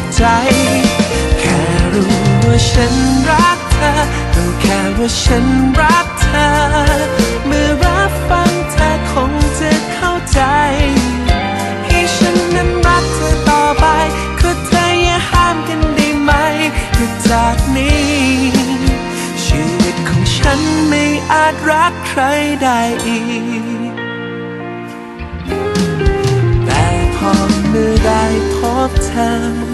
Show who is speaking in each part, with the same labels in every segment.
Speaker 1: ดใจ แค่รู้ว่าฉันรักเธอรู้แค่ว่าฉันรักเธอ เมื่อรับฟังเธอคงจะเข้าใจ ให้ฉันนั้นรักเธอต่อไปก็เธออย่าห้ามกันได้ไหมคือจากนี้ ชีวิตของฉันไม่อาจรักใครได้อีก แต่พอเมื่อได้พบเธอ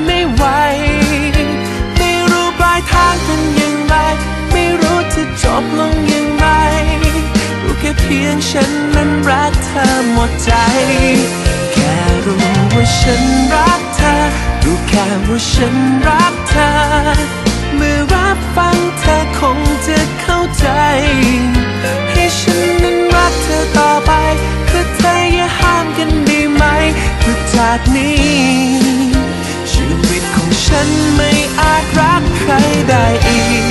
Speaker 1: ฉันนั้นรักเธอหมดใจ แค่รู้ว่าฉันรักเธอ รู้แค่ว่าฉันรักเธอ เมื่อรับฟังเธอคงจะเข้าใจ ให้ฉันนั้นรักเธอต่อไปคือเธออย่าห้ามกันได้ไหมคือจากนี้ ชีวิตของฉันไม่อาจรักใครได้อีก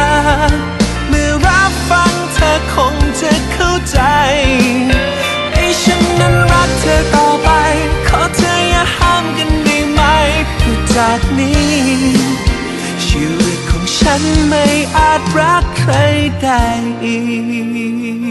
Speaker 1: อ ฉันไม่อาจรักใครได้อีก